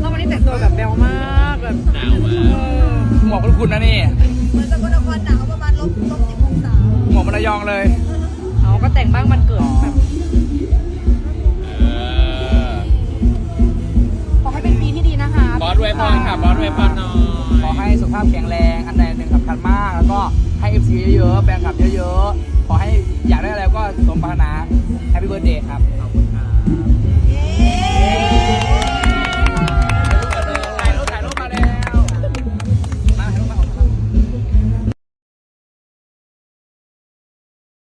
แล้วันนี้แต่งตัวแบบแบวมากแบบหนาวมากหมวกเป็คุณนะนี่ เหมือนสกลนครหนาวประมาณลบลบสิบองศาหมอกมันระยองเลยเขาก็แต่งบ้างมันเกิดแบบ บอสเวพรค่ะบอสเวพรหน่อยขอให้สุขภาพแข็งแรงอันใดหนึ่งสำคัญมาก แล้วก็ให้ FC เยอะๆแฟนคลับเยอะๆ ขอให้อยากได้อะไรก็สมปรารถนา Happy Birthday ครับ ขอบคุณครับ